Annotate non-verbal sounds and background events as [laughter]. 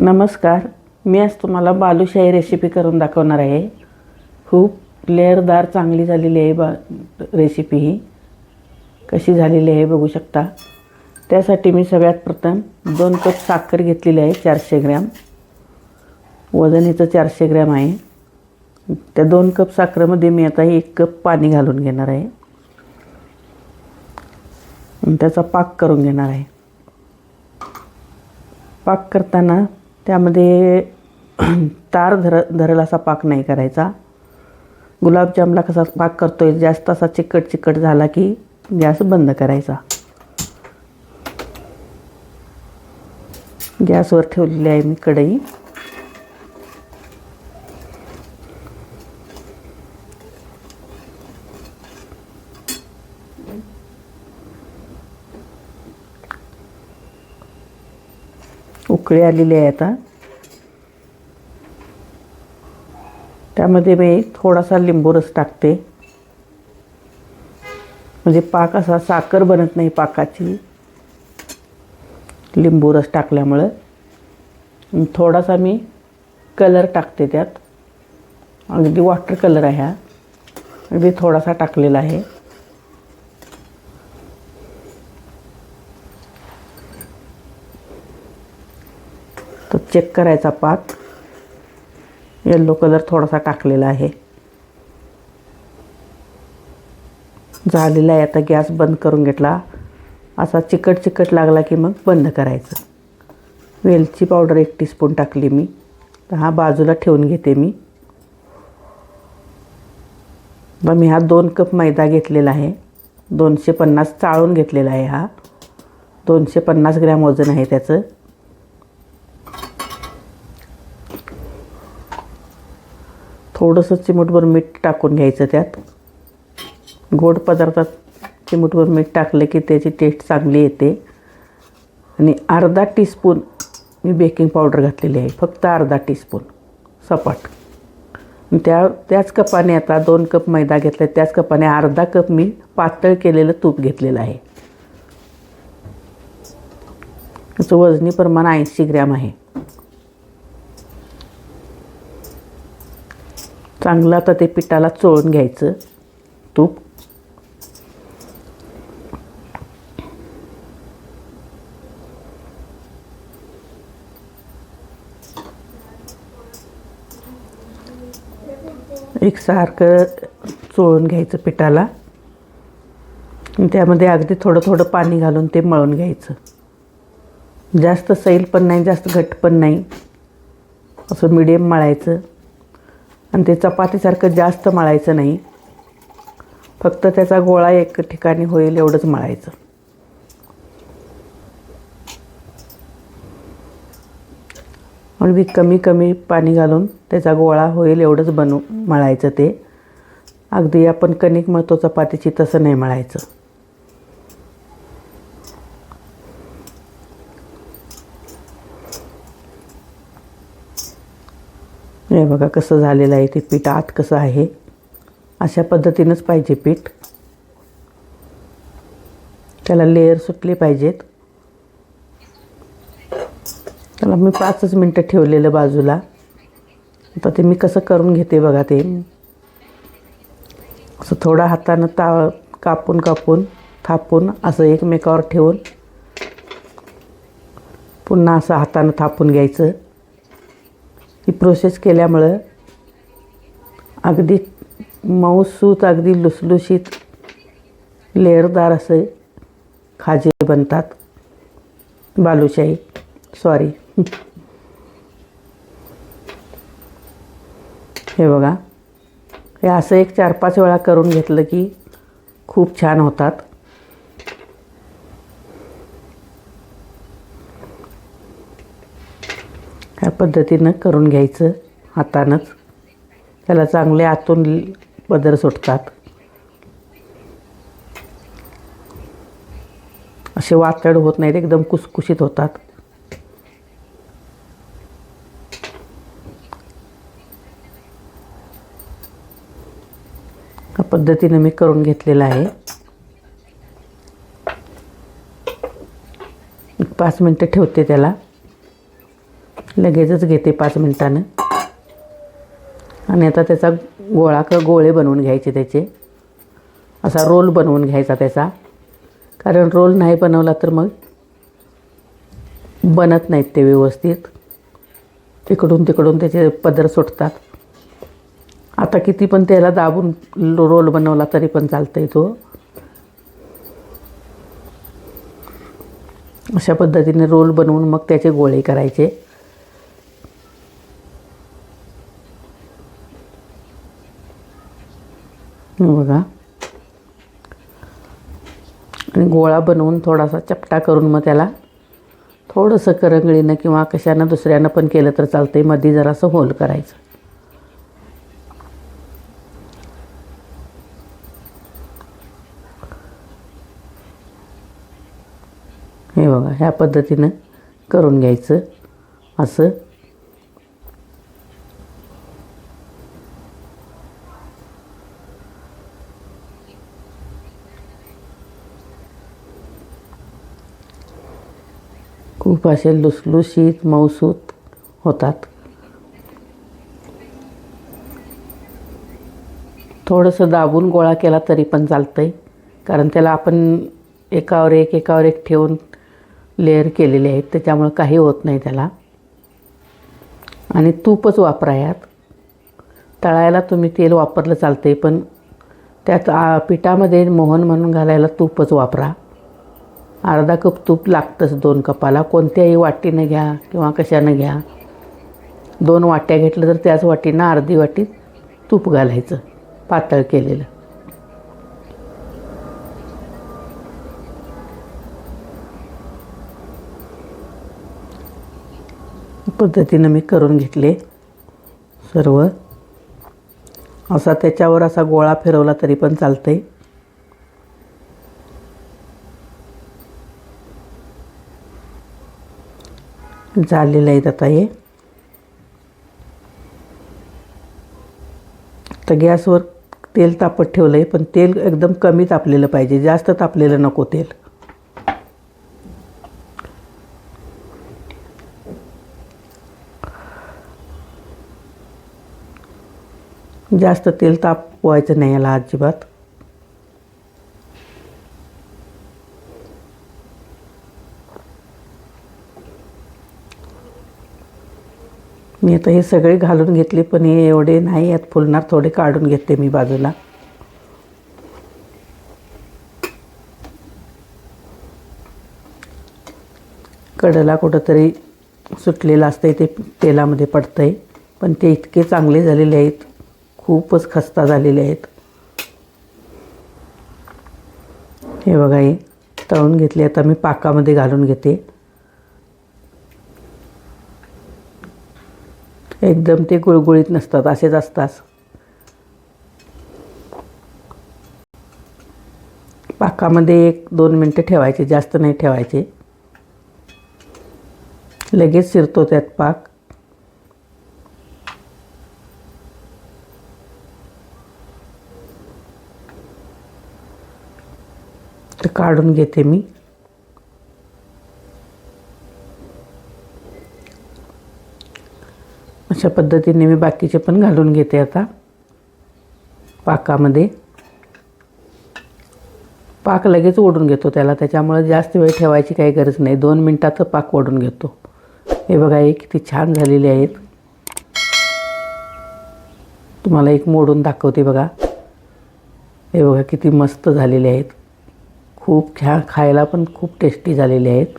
नमस्कार मी आज तुम्हाला बालुशाही रेसिपी करून दाखवणार आहे. खूप लेअरदार चांगली झालेली आहे बा रेसिपी ही. कशी झालेली आहे बघू शकता. त्यासाठी मी सगळ्यात प्रथम दोन कप साखर घेतलेली आहे चारशे ग्रॅम. वजन हिचं चारशे ग्रॅम आहे. त्या दोन कप साखरेमध्ये मी आता एक कप पाणी घालून घेणार आहे. त्याचा पाक करून घेणार आहे. पाक करताना त्यामध्ये [clears throat] तार धर धरेल असा पाक नाही करायचा. गुलाबजामला कसा पाक करतो आहे जास्त असा चिकट चिकट झाला की गॅस बंद करायचा. गॅसवर ठेवलेली आहे मी कढई. उकळी आलेली आहे आता. त्यामध्ये मी थोडासा लिंबू रस टाकते. म्हणजे पाक असा साखर बनत नाही पाकाची. लिंबू रस टाकल्यामुळं. थोडासा मी कलर टाकते त्यात. अगदी वॉटर कलर आहे हा. अगदी थोडासा टाकलेला आहे. तो चेक करायचा पात. येल्लो कलर थोडासा टाकलेला आहे. झालेला आहे आता गॅस बंद करून घेतला. असा चिकट चिकट लागला की मग बंद करायचं. वेलची पावडर एक टीस्पून टाकली मी. तर हा बाजूला ठेवून घेते मी. मग मी हा दोन कप मैदा घेतलेला आहे. दोनशे पन्नास चाळून घेतलेला आहे हा. दोनशे पन्नास ग्रॅम वजन आहे त्याचं. थोडंसं चिमूटभर मीठ टाकून घ्यायचं त्यात. गोड पदार्थात चिमूटभर मीठ टाकलं की त्याची टेस्ट चांगली येते. आणि अर्धा टीस्पून मी बेकिंग पावडर घातलेली आहे. फक्त अर्धा टीस्पून सपाट. त्या त्याच कपाने आता दोन कप मैदा घेतला त्याच कपाने अर्धा कप मी पातळ केलेलं तूप घेतलेलं आहे. त्याचं वजनी प्रमाण ऐंशी ग्रॅम आहे. चांगलं आता ते पिठाला चोळून घ्यायचं. तूप. एकसारखं चोळून घ्यायचं पिठाला. त्यामध्ये अगदी थोडं थोडं पाणी घालून ते मळून घ्यायचं. जास्त सैल पण नाही जास्त घट्ट पण नाही. असं मिडियम मळायचं. आणि ते चपातीसारखं जास्त मळायचं नाही. फक्त त्याचा गोळा एक ठिकाणी होईल एवढंच मळायचं. अगदी कमी कमी पाणी घालून त्याचा गोळा होईल एवढंच बनवू मळायचं ते. अगदी आपण कणिक मळतो चपातीची तसं नाही मळायचं. हे बघा कसं झालेलं आहे ते पीठ आत कसं आहे? अशा पद्धतीनंच पाहिजे पीठ. त्याला लेअर सुटले पाहिजेत. त्याला मी पाचच मिनटं ठेवलेलं बाजूला. आता ते मी कसं करून घेते बघा ते. असं थोडा हातानं ता कापून कापून थापून असं एकमेकावर ठेवून पुन्हा असं हातानं थापून घ्यायचं. ही प्रोसेस केल्यामुळं अगदी मऊसूत अगदी लुसलुशीत लेअरदार असे खाजे बनतात. बालुशाही. सॉरी हे बघा. हे असं एक चार पाच वेळा करून घेतलं की खूप छान होतात. पद्धतीनं करून घ्यायचं हातानंच. त्याला चांगले आतून पदर सुटतात. असे वातड होत नाहीत एकदम कुसकुशीत होतात. पद्धतीनं मी करून घेतलेलं आहे. पाच मिनटं ठेवते त्याला. लगेचच घेते पाच मिनटानं. आणि आता त्याचा गोळा क गोळे बनवून घ्यायचे त्याचे. असा रोल बनवून घ्यायचा त्याचा. कारण रोल नाही बनवला तर मग बनत नाहीत ते व्यवस्थित. तिकडून तिकडून त्याचे पदर सुटतात. आता किती पण त्याला दाबून रोल बनवला तरी पण चालतंय तो. अशा पद्धतीने रोल बनवून मग त्याचे गोळे करायचे. बघा. आणि गोळा बनवून थोडासा चपटा करून मग त्याला थोडंसं करंगळीनं किंवा कशानं दुसऱ्यानं पण केलं तर चालतंय. मध्ये जरासं होल करायचं. हे बघा ह्या पद्धतीनं करून घ्यायचं. असं. खूप असे लुसलुशीत मऊसूत होतात. थोडंसं दाबून गोळा केला तरी पण चालतं आहे कारण त्याला आपण एकावर एक एकावर एक ठेवून लेअर केलेले आहेत. त्याच्यामुळं काही होत नाही त्याला. आणि तूपच वापरा यात तळायला तुम्ही तेल वापरलं चालतं आहे पण त्यात पिठामध्ये मोहन म्हणून घालायला तूपच वापरा. अर्धा कप तूप लागतंच दोन कपाला. कोणत्याही वाटीनं घ्या किंवा कशानं घ्या. दोन वाट्या घेतलं तर त्याच वाटीनं अर्धी वाटी तूप घालायचं पातळ केलेलं. पद्धतीनं मी करून घेतले सर्व. असा त्याच्यावर असा गोळा फिरवला तरी पण चालतं आहे झालेलं आहेत आता हे. तर गॅसवर तेल तापत ठेवलं आहे पण तेल एकदम कमी तापलेलं पाहिजे जास्त तापलेलं नको तेल. जास्त तेल तापवायचं नाही याला अजिबात. आता हे सगळे घालून घेतले पण हे एवढे नाही आहेत. फुलणार थोडे काढून घेते मी बाजूला. कडला कुठंतरी सुटलेलं असतं ते तेलामध्ये पडतं आहे पण ते इतके चांगले झालेले आहेत. खूपच खस्ता झालेले आहेत. हे बघा हे तळून घेतले. आता मी पाकामध्ये घालून घेते. एकदम ते गुळगुळीत नसतात असेच असतात. पाकामध्ये एक दोन मिनटं ठेवायचे जास्त नाही ठेवायचे. लगेच शिरतो त्यात पाक. काढून घेते मी. अशा पद्धतीने मी बाकीचे पण घालून घेते आता. पाकामध्ये. पाक लगेच ओढून घेतो त्याला. त्याच्यामुळे जास्त वेळ ठेवायची काही गरज नाही. दोन मिनटात पाक ओढून घेतो. हे बघा हे किती छान झालेले आहेत. तुम्हाला एक मोडून दाखवते बघा. हे बघा किती मस्त झालेले आहेत. खूप छान खायला पण खूप टेस्टी झालेले आहेत.